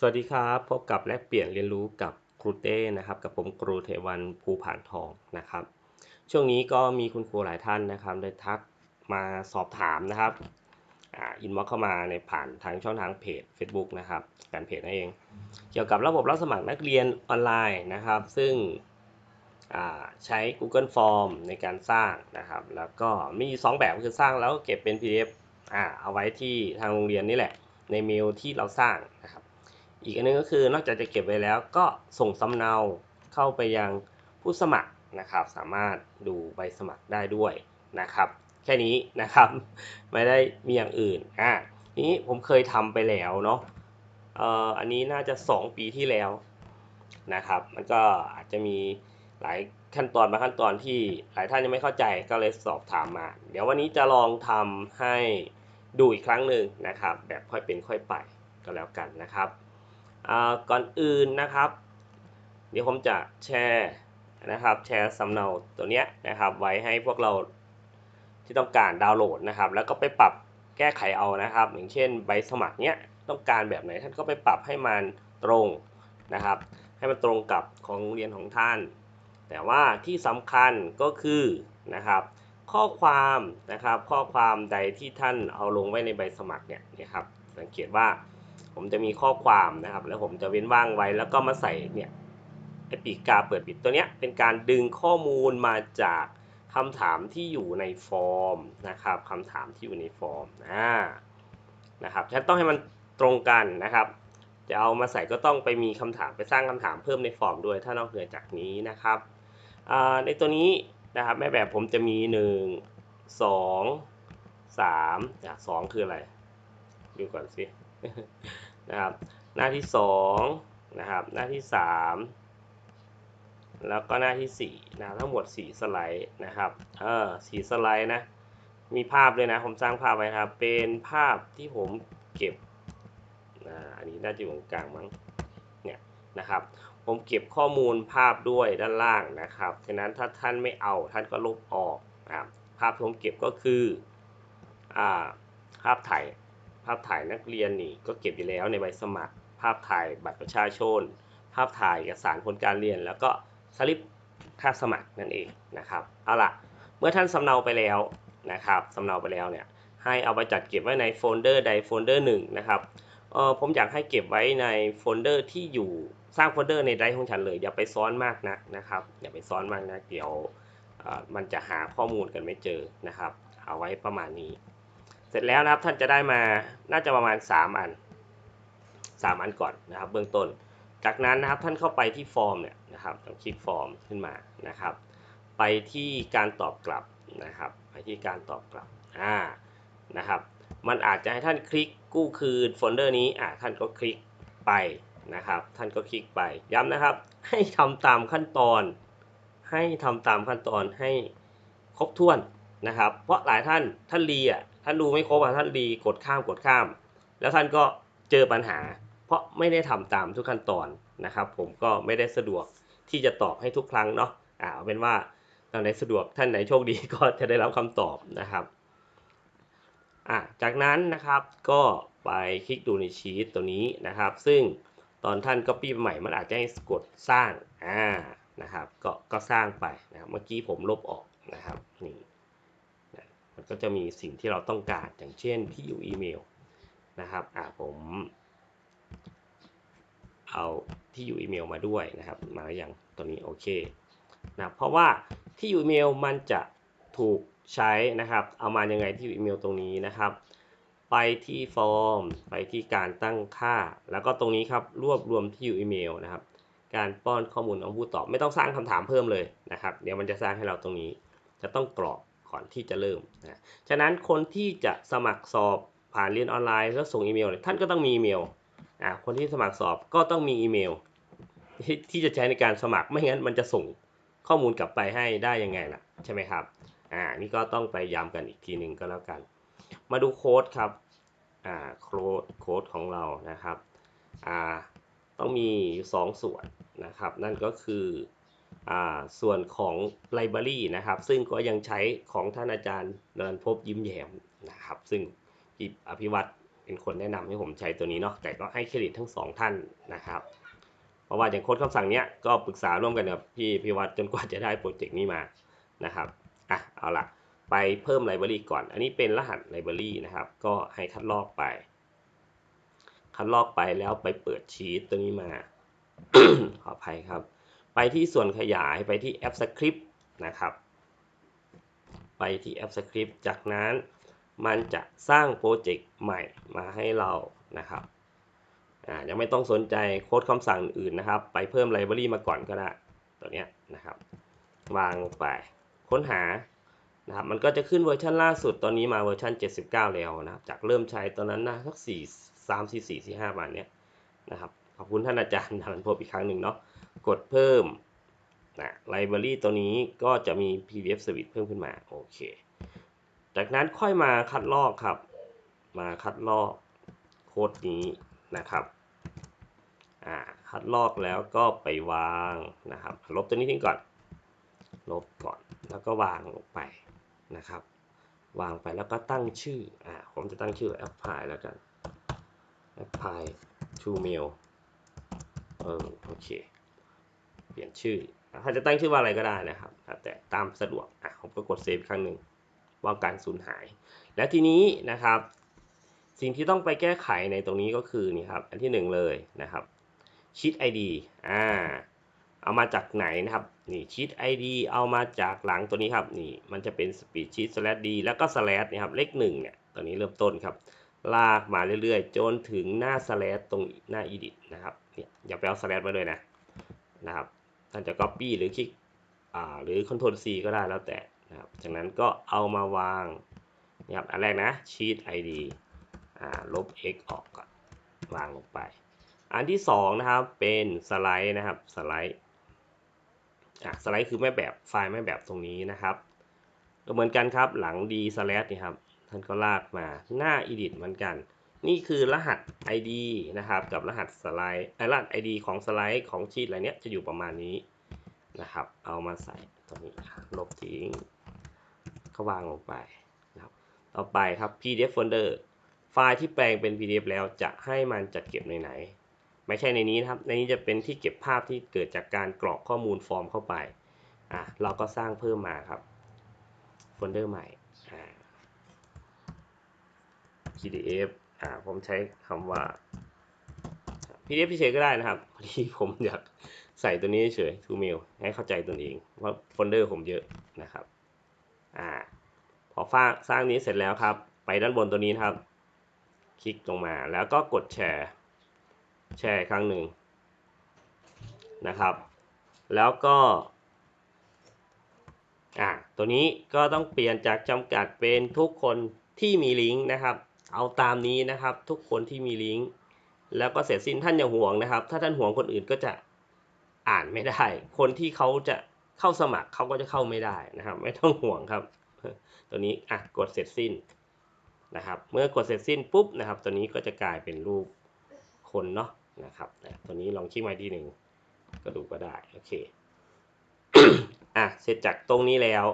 สวัสดีครับพบกับแลกเปลี่ยนเรียนรู้กับครูเต้นะครับกับผมครูเทวันภูผานทองนะครับ ช่วงนี้ก็มีคุณครูหลายท่านนะครับได้ทักมาสอบถามนะครับอินบ็อกเข้ามาในผ่านทางช่องทางเพจ Facebook นะครับแฟนเพจนั่นเอง เกี่ยวกับระบบรับสมัครนักเรียนออนไลน์นะครับ ซึ่งใช้ Google Form ในการสร้างนะครับ แล้วก็มีอยู่สองแบบคือสร้างแล้วก็เก็บเป็น PDF อ่าเอาไว้ที่ทางโรงเรียนนี่แหละ ในเมลที่เราสร้างนะครับ อีกอันนึงก็คือนอกจากจะเก็บไว้แล้วก็ส่งสำเนาเข้าไปยังผู้สมัครนะครับ สามารถดูใบสมัครได้ด้วยนะครับ แค่นี้นะครับไม่ได้มีอย่างอื่นอะนี้ผมเคยทำไปแล้วเนาะเอ่ออันนี้น่าจะ 2 ปีที่แล้วนะครับ มันก็อาจจะมีหลายขั้นตอนบางขั้นตอนที่หลายท่านยังไม่เข้าใจก็เลยสอบถามมา เดี๋ยววันนี้จะลองทำให้ดูอีกครั้งหนึ่งนะครับ แบบค่อยเป็นค่อยไปก็แล้วกันนะครับ ก่อนอื่นนะครับ เดี๋ยวผมจะแชร์นะครับแชร์สำเนาตัวเนี้ยนะครับไว้ให้พวกเราที่ต้องการดาวน์โหลดนะครับ แล้วก็ไปปรับแก้ไขเอานะครับ อย่างเช่นใบสมัครเนี้ยต้องการแบบไหนท่านก็ไปปรับให้มันตรงนะครับ ให้มันตรงกับของโรงเรียนของท่าน แต่ว่าที่สำคัญก็คือนะครับ ข้อความนะครับข้อความใดที่ท่านเอาลงไว้ในใบสมัครเนี่ยนะครับ สังเกตว่า ผมจะมีข้อความนะครับ แล้วผมจะเว้นว่างไว้ แล้วก็มาใส่เนี่ยไอปีกกาเปิดปิดตัวเนี้ยเป็นการดึงข้อมูลมาจากคำถามที่อยู่ในฟอร์มนะครับคำถามที่อยู่ในฟอร์มอ่านะครับฉันต้องให้มันตรงกันนะครับ จะเอามาใส่ก็ต้องไปมีคำถามไปสร้างคำถามเพิ่มในฟอร์มด้วย ถ้านอกเหนือจากนี้นะครับในตัวนี้นะครับแม่แบบผมจะมี 1 2 3อะสองคืออะไร ดูก่อนสิ นะครับ หน้าที่สองนะครับ หน้าที่สามแล้วก็หน้าที่สี่นะทั้งหมดสี่สไลด์นะครับ เออสี่สไลด์นะ มีภาพเลยนะ ผมสร้างภาพไว้ครับ เป็นภาพที่ผมเก็บอ่าอันนี้น่าจะอยู่ตรงกลางมั้ง เนี่ยนะครับ ผมเก็บข้อมูลภาพด้วยด้านล่างนะครับ ฉะนั้นถ้าท่านไม่เอาท่านก็ลบออกนะครับภาพที่ผมเก็บก็คือ อ่า ภาพถ่าย ภาพถ่ายนักเรียนนี่ก็เก็บอยู่แล้วในใบสมัคร ภาพถ่ายบัตรประชาชน ภาพถ่ายเอกสารผลการเรียน แล้วก็สลิปค่าสมัครนั่นเองนะครับเอาล่ะเมื่อท่านสำเนาไปแล้วนะครับสำเนาไปแล้วเนี่ยให้เอาไปจัดเก็บไว้ในโฟลเดอร์ใดโฟลเดอร์หนึ่งนะครับเออผมอยากให้เก็บไว้ในโฟลเดอร์ที่อยู่สร้างโฟลเดอร์ในไดรฟ์ของฉันเลย อย่าไปซ้อนมากนักนะครับ อย่าไปซ้อนมากนักเดี๋ยวมันจะหาข้อมูลกันไม่เจอนะครับ เอาไว้ประมาณนี้ เสร็จแล้วนะครับท่านจะได้มาน่าจะประมาณ 3 อัน 3 อันก่อนนะครับ เบื้องต้น จากนั้นนะครับท่านเข้าไปที่ฟอร์มเนี่ยนะครับต้องคลิกฟอร์มขึ้นมานะครับ ไปที่การตอบกลับนะครับ ไปที่การตอบกลับอ่านะครับ มันอาจจะให้ท่านคลิกกู้คืนโฟลเดอร์นี้อ่าท่านก็คลิกไปนะครับ ท่านก็คลิกไปย้ำนะครับ ให้ทำตามขั้นตอน ให้ทำตามขั้นตอนให้ครบถ้วนนะครับ เพราะหลายท่านท่านรีอะ ท่านดูไม่ครบอะท่านรีกดข้ามกดข้าม แล้วท่านก็เจอปัญหา เพราะไม่ได้ทำตามทุกขั้นตอนนะครับ ผมก็ไม่ได้สะดวกที่จะตอบให้ทุกครั้งเนาะอ่าเอาเป็นว่าท่านไหนสะดวกท่านไหนโชคดีก็จะได้รับคำตอบนะครับอ่าจากนั้นนะครับก็ไปคลิกดูในชีตตัวนี้นะครับ ซึ่งตอนท่านก็ปี้ใหม่มันอาจจะให้กดสร้างอ่านะครับก็ก็สร้างไปนะครับเมื่อกี้ผมลบออกนะครับนี่ มันก็จะมีสิ่งที่เราต้องการอย่างเช่นที่อยู่อีเมลนะครับอ่าผมเอาที่อยู่อีเมลมาด้วยนะครับมาอย่างตัวนี้โอเคนะเพราะว่าที่อยู่อีเมลมันจะถูกใช้นะครับ เอามายังไงที่อยู่อีเมลตรงนี้นะครับ ไปที่ฟอร์ม ไปที่การตั้งค่า แล้วก็ตรงนี้ครับรวบรวมที่อยู่อีเมลนะครับ การป้อนข้อมูลของผู้ตอบไม่ต้องสร้างคำถามเพิ่มเลยนะครับ เดี๋ยวมันจะสร้างให้เราตรงนี้จะต้องกรอก ก่อนที่จะเริ่มนะฉะนั้นคนที่จะสมัครสอบผ่านเรียนออนไลน์แล้วส่งอีเมลเนี่ยท่านก็ต้องมีอีเมลอ่าคนที่สมัครสอบก็ต้องมีอีเมลที่ที่จะใช้ในการสมัครไม่งั้นมันจะส่งข้อมูลกลับไปให้ได้ยังไงล่ะใช่ไหมครับอ่านี่ก็ต้องไปย้ำกันอีกทีหนึ่งก็แล้วกัน มาดูโค้ดครับอ่าโค้ดโค้ดของเรานะครับอ่าต้องมีอยู่สองส่วนนะครับ นั่นก็คือ ส่วนของ Library นะครับ ซึ่งก็ยังใช้ของท่านอาจารย์นรันพบยิ้มแย้มนะครับ ซึ่งพี่อภิวัตรเป็นคนแนะนำให้ผมใช้ตัวนี้เนาะแต่ก็ให้เครดิตทั้งสองท่านนะครับ เพราะว่าอย่างโค้ดคำสั่งเนี้ยก็ปรึกษาร่วมกันกับพี่พิวัตรจนกว่าจะได้โปรเจกต์นี้มานะครับอะเอาละไปเพิ่มไลบรารีก่อน อันนี้เป็นรหัสไลบรารีนะครับ ก็ให้คัดลอกไป คัดลอกไปแล้วไปเปิดชีตตัวนี้มาขออภัยครับ ไปที่ส่วนขยายไปที่แอปสคริปต์นะครับ ไปที่แอปสคริปต์จากนั้นมันจะสร้างโปรเจกต์ใหม่มาให้เรานะครับอ่ายังไม่ต้องสนใจโค้ดคำสั่งอื่นนะครับ ไปเพิ่มไลบรารีมาก่อนก็ได้ตัวเนี้ยนะครับ วางลงไปค้นหานะครับมันก็จะขึ้นเวอร์ชันล่าสุดตอนนี้มาเวอร์ชัน79 แล้วนะครับ จากเริ่มใช้ตอนนั้นนะสัก4 3 4 4 4 5ประมาณเนี้ยนะครับ ขอบคุณท่านอาจารย์ทันพบอีกครั้งหนึ่งเนาะ กดเพิ่มนะไลบรารีตัวนี้ก็จะมี PDF Service เพิ่มขึ้นมา โอเค จากนั้นค่อยมาคัดลอกครับ มาคัดลอกโค้ดนี้นะครับอ่าคัดลอกแล้วก็ไปวางนะครับ ลบตัวนี้ทิ้งก่อน ลบก่อนแล้วก็วางลงไปนะครับ วางไปแล้วก็ตั้งชื่ออ่าผมจะตั้งชื่อ apply แล้วกัน apply to mail เออโอเค ปลี่ยนชื่อถ้าจะตั้งชื่อว่าอะไรก็ได้นะครับ แต่ตามสะดวกอะผมก็กดเซฟครั้งหนึ่งว่าการสูญหาย และทีนี้นะครับ สิ่งที่ต้องไปแก้ไขในตรงนี้ก็คือนี่ครับ อันที่หนึ่งเลยนะครับชีต ID อ่าเอามาจากไหนนะครับนี่ชีต ID เอามาจากหลังตัวนี้ครับนี่มันจะเป็น speed sheet slash d แล้วก็ slash นี่ครับเลขหนึ่งเนี่ยตัวนี้เริ่มต้นครับ ลากมาเรื่อยๆ จนถึงหน้า slash ตรงหน้า edit นะครับเนี่ยอย่าไปเอา slash มาด้วยนะนะครับ ท่านจะ copy หรือคลิกอ่าหรือ Ctrl C ก็ได้แล้วแต่นะครับจากนั้นก็เอามาวางนะครับอันแรกนะ sheet ID อ่าลบ x ออกก่อนวางลงไป อันที่สองนะครับเป็นสไลด์นะครับสไลด์อะสไลด์คือแม่แบบไฟล์แม่แบบตรงนี้นะครับก็เหมือนกันครับหลัง d slash นี่ครับท่านก็ลากมาหน้า edit เหมือนกัน นี่คือรหัส id นะครับ กับรหัสสไลด์รหัส id ของสไลด์ของชีตอะไรเนี้ยจะอยู่ประมาณนี้นะครับ เอามาใส่ตรงนี้ลบทิ้งก็วางลงไปนะครับ ต่อไปครับ pdf folder ไฟล์ที่แปลงเป็น pdf แล้วจะให้มันจัดเก็บในไหน ไม่ใช่ในนี้นะครับ ในนี้จะเป็นที่เก็บภาพที่เกิดจากการกรอกข้อมูลฟอร์มเข้าไปอะเราก็สร้างเพิ่มมาครับโฟลเดอร์ใหม่อ่า pdf อ่าผมใช้คำว่า pdf เฉยก็ได้นะครับพอดีผมอยากใส่ตัวนี้เฉย to mail ให้เข้าใจตัวเองว่าโฟลเดอร์ผมเยอะนะครับอ่าพอสร้างนี้เสร็จแล้วครับ ไปด้านบนตัวนี้นครับ คลิกลงมาแล้วก็กดแชร์ แชร์ครั้งหนึ่งนะครับ แล้วก็อ่าตัวนี้ก็ต้องเปลี่ยนจากจำกัดเป็นทุกคนที่มีลิงก์นะครับ เอาตามนี้นะครับ ทุกคนที่มีลิงก์ แล้วก็เสร็จสิ้นท่านอย่าห่วงนะครับ ถ้าท่านห่วงคนอื่นก็จะอ่านไม่ได้ คนที่เขาจะเข้าสมัครเขาก็จะเข้าไม่ได้นะครับ ไม่ต้องห่วงครับ ตัวนี้อะกดเสร็จสิ้นนะครับ เมื่อกดเสร็จสิ้นปุ๊บนะครับ ตัวนี้ก็จะกลายเป็นรูปคนเนาะนะครับตัวนี้ลองคลิกมาทีหนึ่งก็ดูก็ได้โอเคอะเสร็จจากตรงนี้แล้ว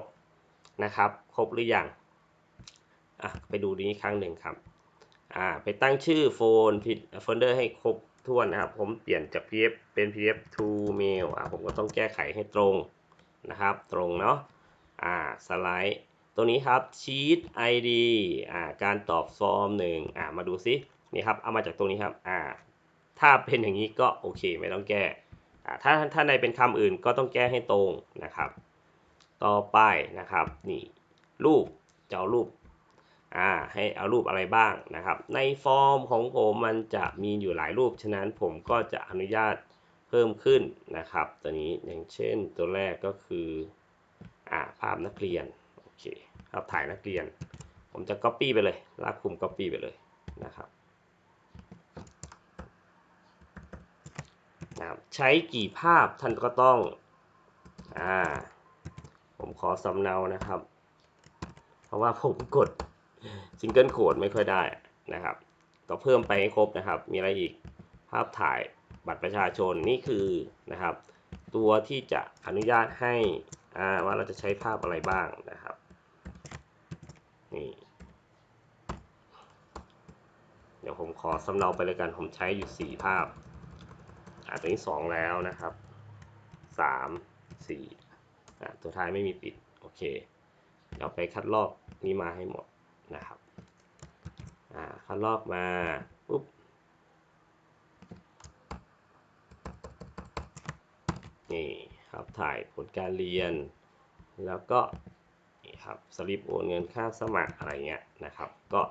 นะครับ ครบหรือยัง อะไปดูนี้ครั้งหนึ่งครับอ่าไปตั้งชื่อโฟนผิดโฟลเดอร์ให้ครบถ้วนนะครับ ผมเปลี่ยนจาก pdf เป็น pdf to mail อ่าผมก็ต้องแก้ไขให้ตรงนะครับ ตรงเนาะอ่าสไลด์ตัวนี้ครับ sheet id อ่าการตอบฟอร์มหนึ่งอ่ามาดูซินี่ครับเอามาจากตรงนี้ครับอ่าถ้าเป็นอย่างนี้ก็โอเคไม่ต้องแก้อ่าถ้าถ้าในเป็นคำอื่นก็ต้องแก้ให้ตรงนะครับ ต่อไปนะครับนี่รูปจะเอารูป อ่าให้เอารูปอะไรบ้างนะครับ ในฟอร์มของผมมันจะมีอยู่หลายรูป ฉะนั้นผมก็จะอนุญาตเพิ่มขึ้นนะครับ ตัวนี้อย่างเช่นตัวแรกก็คืออ่าภาพนักเรียนโอเคภาพถ่ายนักเรียน ผมจะ Copy ไปเลยลากคุม Copy ไปเลยนะครับนะครับใช้กี่ภาพท่านก็ต้องอ่าผมขอสำเนานะครับ เพราะว่าผมกด ซิงเกิลโคดไม่ค่อยได้นะครับก็เพิ่มไปให้ครบนะครับ มีอะไรอีกภาพถ่ายบัตรประชาชนนี่คือนะครับ ตัวที่จะอนุญาตให้ว่าเราจะใช้ภาพอะไรบ้างนะครับนี่เดี๋ยวผมขอสำเนาไปเลยกันผมใช้อยู่ 4 ภาพอ่าตัวนี้ 2 แล้วนะครับ 3 4อ่าตัวท้ายไม่มีปิด โอเค เดี๋ยวไปคัดลอกนี้มาให้หมด นะครับอ่าคัดลอกมาปุ๊บนี่ครับถ่ายผลการเรียน แล้วก็นี่ครับสลิปโอนเงินค่าสมัครอะไรเงี้ยนะครับ ก็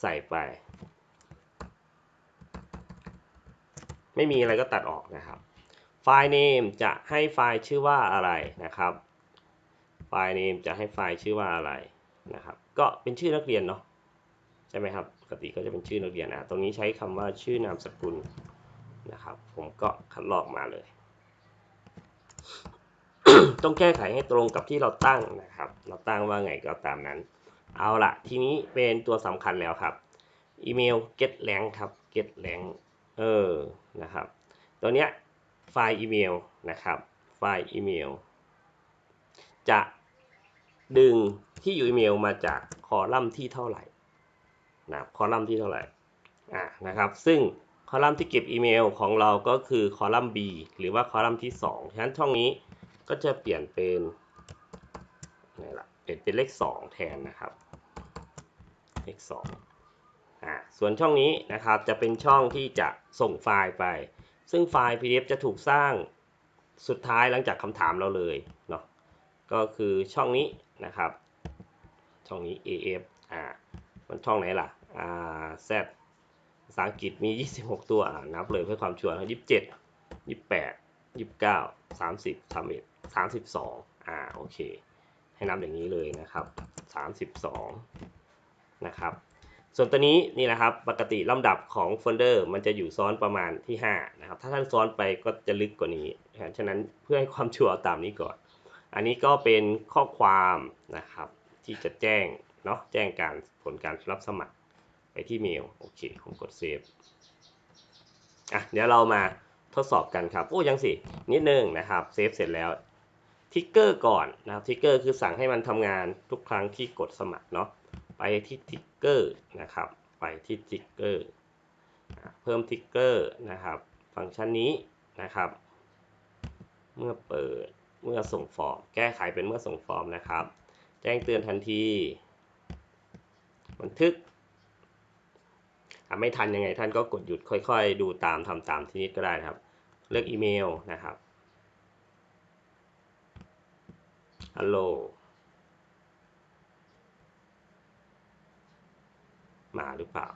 ใส่ไป ไม่มีอะไรก็ตัดออกนะครับ ไฟล์ name จะให้ไฟล์ชื่อว่าอะไรนะครับ ไฟล์ name จะให้ไฟล์ชื่อว่าอะไรนะครับ ก็เป็นชื่อนักเรียนเนาะใช่ไหมครับปกติก็จะเป็นชื่อนักเรียนนะตรงนี้ใช้คำว่าชื่อนามสกุลนะครับ ผมก็คัดลอกมาเลย ต้องแก้ไขให้ตรงกับที่เราตั้งนะครับ เราตั้งว่าไงก็ตามนั้น เอาละทีนี้เป็นตัวสำคัญแล้วครับอีเมล get rank ครับ get rank เออนะครับ ตัวเนี้ยไฟล์อีเมลนะครับ ไฟล์อีเมลจะ ดึงที่อยู่อีเมลมาจากคอลัมน์ที่เท่าไหร่นะคอลัมน์ที่เท่าไหร่อ่านะครับซึ่งคอลัมน์ที่เก็บอีเมลของเราก็คือคอลัมน์ B หรือว่าคอลัมน์ที่2ฉะนั้นช่องนี้ก็จะเปลี่ยนเป็นนี่ละเปลี่ยนเป็นเลข 2 แทนนะครับเลข2อ่าส่วนช่องนี้นะครับจะเป็นช่องที่จะส่งไฟล์ไป ซึ่งไฟล์ PDF จะถูกสร้างสุดท้ายหลังจากคำถามเราเลยเนาะ ก็คือช่องนี้นะครับ ช่องนี้ AF อ่ามันช่องไหนล่ะอ่า Z ภาษาอังกฤษมี 26 ตัวนับเลยเพื่อความชัวร์27 28 29 30 31 32อ่าโอเค ให้นับอย่างนี้เลยนะครับ32นะครับส่วนตัวนี้นี่นะครับปกติลำดับของโฟลเดอร์มันจะอยู่ซ้อนประมาณที่5นะครับถ้าท่านซ้อนไปก็จะลึกกว่านี้ ฉะนั้นเพื่อให้ความชัวร์ตามนี้ก่อน อันนี้ก็เป็นข้อความนะครับที่จะแจ้งเนาะแจ้งการผลการรับสมัครไปที่เมลโอเคผมกดเซฟอะเดี๋ยวเรามาทดสอบกันครับ โอ้ยังสิ นิดนึงนะครับเซฟเสร็จแล้วทิกเกอร์ก่อนนะครับทิกเกอร์คือสั่งให้มันทำงานทุกครั้งที่กดสมัครเนาะไปที่ทิกเกอร์นะครับ ไปที่ทิกเกอร์เพิ่มทิกเกอร์นะครับ ฟังก์ชันนี้นะครับ เมื่อเปิด เมื่อส่งฟอร์ม แก้ไขเป็นเมื่อส่งฟอร์มนะครับ แจ้งเตือนทันที บันทึกทำไม่ทันยังไงท่านก็กดหยุดค่อย ๆ ดูตามทำตามทีนี้ก็ได้นะครับ เลือกอีเมลนะครับฮัลโหลมาหรือเปล่า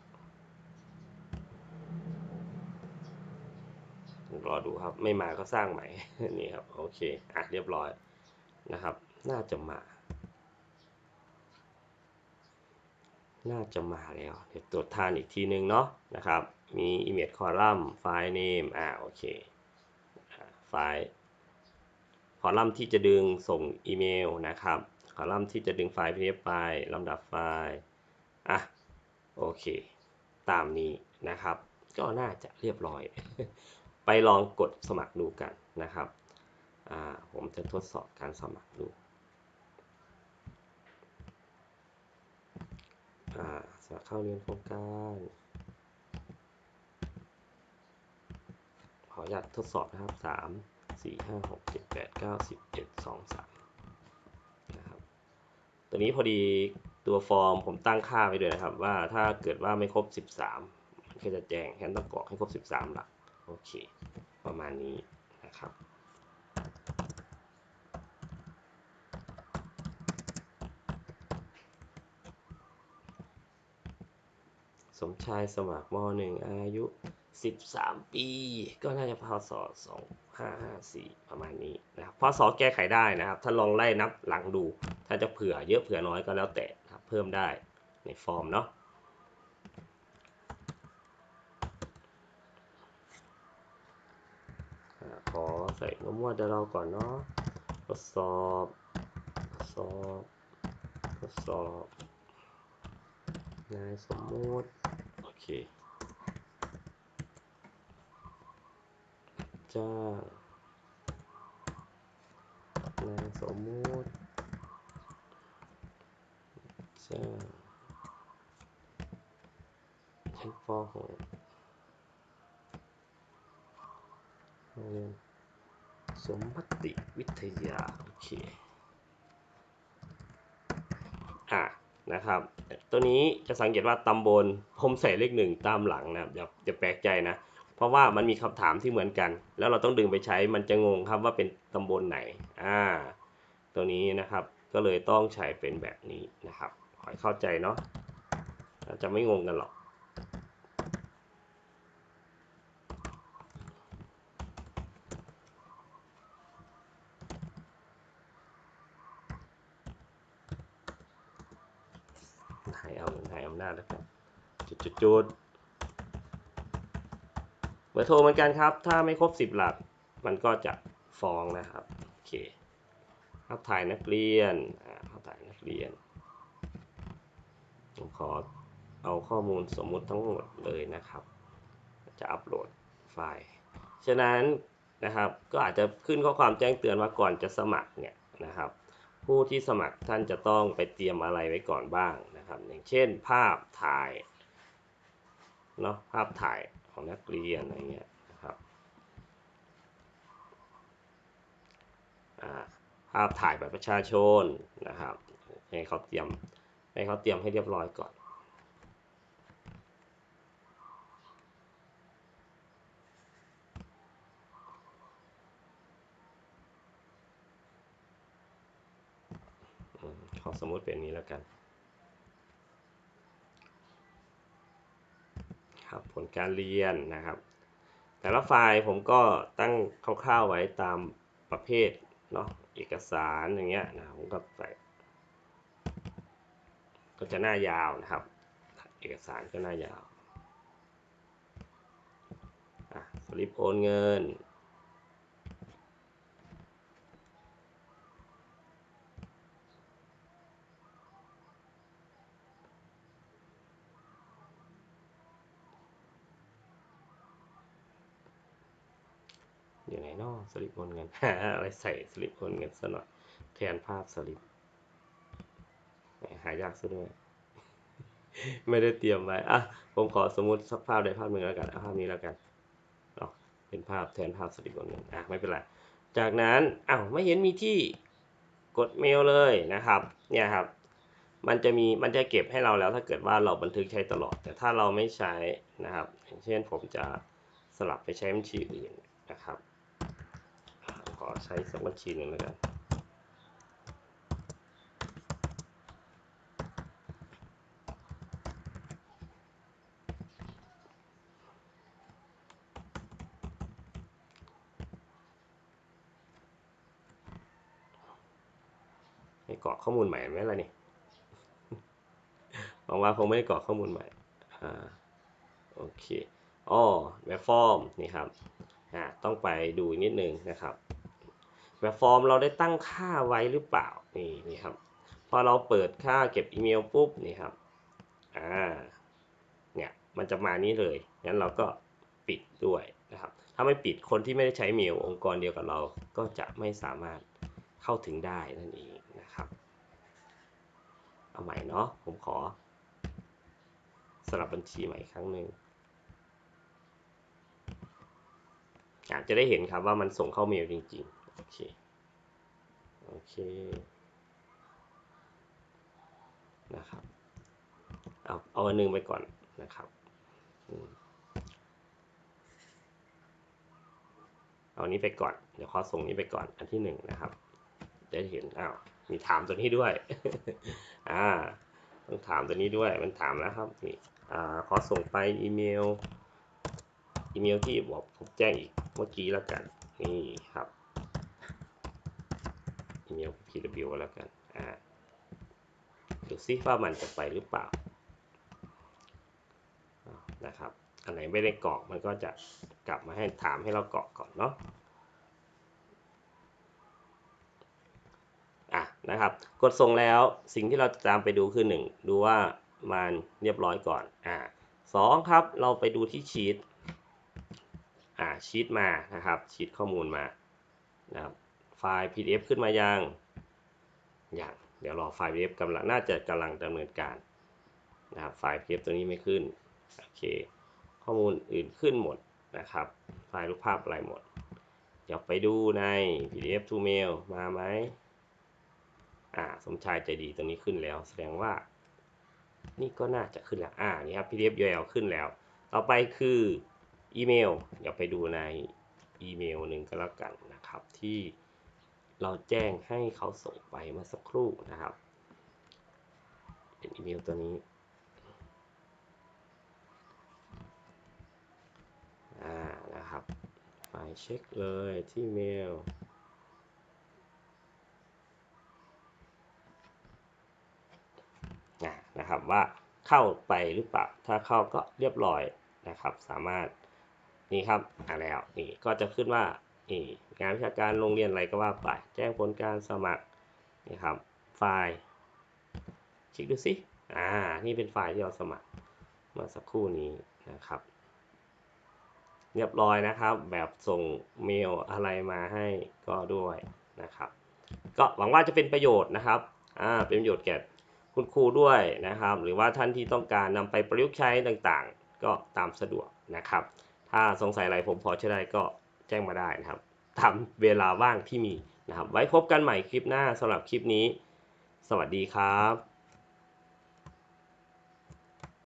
รอดูครับ ไม่มาก็สร้างใหม่นี่ครับโอเคอะเรียบร้อยนะครับ น่าจะมา น่าจะมาแล้วเดี๋ยวตรวจทานอีกทีนึงเนาะนะครับ มี image column ไฟล์ name อ่าโอเคไฟล์คอลัมน์ที่จะดึงส่งอีเมลนะครับคอลัมน์ที่จะดึงไฟล์ PDF ไปลำดับไฟล์อะโอเค ตามนี้นะครับ ก็น่าจะเรียบร้อย ไปลองกดสมัครดูกันนะครับ ผมจะทดสอบการสมัครดู สมัครเข้าเรียนโครงการขออนุญาตทดสอบนะครับสามสี่ห้าหกเจ็ดแปดเก้าสิบเอ็ดสองสามนะครับ ตัวนี้พอดีตัวฟอร์มผมตั้งค่าไว้ด้วยนะครับ ว่าถ้าเกิดว่าไม่ครบสิบสามมันก็จะแจ้งแค่ต้องกรอกให้ครบสิบสามหลัก โอเค ประมาณนี้นะครับ สมชายสมัครม .1 อายุ 13 ปี ก็น่าจะพศ2554 ประมาณนี้นะครับพศแก้ไขได้นะครับ ถ้าลองไล่นับหลังดู ถ้าจะเผื่อเยอะเผื่อน้อยก็แล้วแต่นะครับ เพิ่มได้ในฟอร์มเนาะอ่าขอใส่มั่วๆเดี๋ยวเรา ก่อนเนาะทดสอบทดสอบทดสอบนายสมมุติโอเคจ้างนายสมมุติจ้างเป็นป .6 โรงเรียน สมมติวิทยา โอเค อะ นะครับ ตัวนี้จะสังเกตว่าตำบลผมใส่เลขหนึ่งตามหลังนะครับอย่าอย่าแปลกใจนะ เพราะว่ามันมีคำถามที่เหมือนกัน แล้วเราต้องดึงไปใช้ มันจะงงครับว่าเป็นตำบลไหน อ่า ตัวนี้นะครับ ก็เลยต้องใช้เป็นแบบนี้นะครับ ขอให้เข้าใจเนาะ จะไม่งงกันหรอก หาย เอานาจแล้วครับจุดจุดจุดเบอร์โทรเหมือนกันครับ ถ้าไม่ครบสิบหลัก มันก็จะฟ้องนะครับโอเคภาพถ่ายนักเรียนอ่าภาพถ่ายนักเรียนผมขอเอาข้อมูลสมมุติทั้งหมดเลยนะครับ จะอัปโหลดไฟล์ ฉะนั้นนะครับก็อาจจะขึ้นข้อความแจ้งเตือนว่าก่อนจะสมัครเนี่ยนะครับ ผู้ที่สมัครท่านจะต้องไปเตรียมอะไรไว้ก่อนบ้าง นะครับ อย่างเช่น ภาพถ่ายเนาะภาพถ่ายของนักเรียนอะไรเงี้ยนะครับภาพถ่ายแบบประชาชนนะครับให้เขาเตรียมให้เขาเตรียมให้เรียบร้อยก่อนอขอสมมติเป็นนี้แล้วกัน ครับ ผลการเรียนนะครับ แต่ละไฟล์ผมก็ตั้งคร่าวๆไว้ตามประเภทเนาะเอกสารอย่างเงี้ยนะผมก็ใส่ก็จะหน้ายาวนะครับ เอกสารก็หน้ายาวอะสลิปโอนเงิน อยู่ไหนนอสลิปโอนเงิน อะไรใส่สลิปโอนเงินซะหน่อยแทนภาพสลิปหายากซะด้วย ไม่ได้เตรียมไว้อะผมขอสมมุติสักภาพใดภาพหนึ่งแล้วกันเอาภาพนี้แล้วกันเนาะเป็นภาพแทนภาพสลิปโอนเงินอะไม่เป็นไรจากนั้นอ้าวไม่เห็นมีที่กดเมลเลยนะครับ เนี่ยครับ มันจะมีมันจะเก็บให้เราแล้วถ้าเกิดว่าเราบันทึกใช้ตลอด แต่ถ้าเราไม่ใช้นะครับ อย่างเช่นผมจะสลับไปใช้บัญชีอื่นนะครับ อใช้สักบัญชีหนึ่งแล้วกันให้กรอกข้อมูลใหม่ไหมล่ะนี่หวังว่าคงไม่ได้กรอกข้อมูลใหม่อ่าโอเคอ๋อแบบฟอร์มนี่ครับอ่าต้องไปดูนิดนึงนะครับ แบบฟอร์มเราได้ตั้งค่าไว้หรือเปล่า นี่นี่ครับ พอเราเปิดค่าเก็บอีเมลปุ๊บนี่ครับ อ่า เนี่ย มันจะมานี้เลย งั้นเราก็ปิดด้วยนะครับ ถ้าไม่ปิดคนที่ไม่ได้ใช้เมลองค์กรเดียวกับเรา ก็จะไม่สามารถเข้าถึงได้นั่นเองนะครับ เอาใหม่เนาะ ผมขอสลับบัญชีใหม่ครั้งหนึ่งอาจจะได้เห็นครับว่ามันส่งเข้าเมลจริง ๆ โอเค โอเค นะครับ เอาเอาอันหนึงไปก่อนนะครับ เอาอันนี้ไปก่อน เดี๋ยวขอส่งนี้ไปก่อน อันที่หนึ่งนะครับ จะได้เห็น อ้าว มีถามตัวนี้ด้วย อ่า ต้องถามตัวนี้ด้วย มันถามแล้วครับ นี่ อ่า ขอส่งไปอีเมลอีเมลที่บอกผมแจ้งอีกเมื่อกี้แล้วกัน นี่ครับ เมล PW แล้วกัน อ่า ดูซิว่ามันจะไปหรือเปล่า นะครับ อันไหนไม่ได้กรอกมันก็จะกลับมาให้ถามให้เรากรอกก่อนเนาะ อะ นะครับ กดส่งแล้วสิ่งที่เราจะตามไปดูคือหนึ่งดูว่ามันเรียบร้อยก่อน อ่าสองครับ เราไปดูที่ชีตอ่าชีตมา นะครับ ชีตข้อมูลมา นะครับ ล์ PDF ขึ้นมายังยังเดี๋ยวรอไฟล์ PDF กำลังน่าจะกำลังดำเนินการนะครับไฟล์ PDF ตัวนี้ไม่ขึ้นโอเค ข้อมูลอื่นขึ้นหมดนะครับ ไฟล์รูปภาพอะไรหมด เดี๋ยวไปดูใน PDF to mail มาไหมอ่าสมชายใจดีตัวนี้ขึ้นแล้ว แสดงว่า นี่ก็น่าจะขึ้นแล้ว อ่า นี่ครับ PDF URL ขึ้นแล้ว ต่อไปคืออีเมล เดี๋ยวไปดูในอีเมลหนึ่งก็แล้วกันนะครับที่ เราแจ้งให้เขาส่งไปเมื่อสักครู่นะครับเป็นอีเมลตัวนี้อ่านะครับไปเช็คเลยที่เมลนะนะครับว่าเข้าไปหรือเปล่า ถ้าเข้าก็เรียบร้อยนะครับ สามารถนี่ครับอ่าแล้วนี่ก็จะขึ้นว่า งานวิชาการโรงเรียนอะไรก็ว่าไป แจ้งผลการสมัครนี่ครับไฟล์เช็คดูสิอ่านี่เป็นไฟล์ที่เราสมัครเมื่อสักครู่นี้นะครับ เรียบร้อยนะครับ แบบส่งเมลอะไรมาให้ก็ด้วยนะครับ ก็หวังว่าจะเป็นประโยชน์นะครับอ่าเป็นประโยชน์แก่คุณครูด้วยนะครับ หรือว่าท่านที่ต้องการนำไปประยุกต์ใช้ต่างๆ ก็ตามสะดวกนะครับ ถ้าสงสัยอะไรผมพอช่วยได้ก็ จ้งมาได้นะครับตามเวลาว่างที่มีนะครับ ไว้พบกันใหม่คลิปหน้าสำหรับคลิปนี้ สวัสดีครับ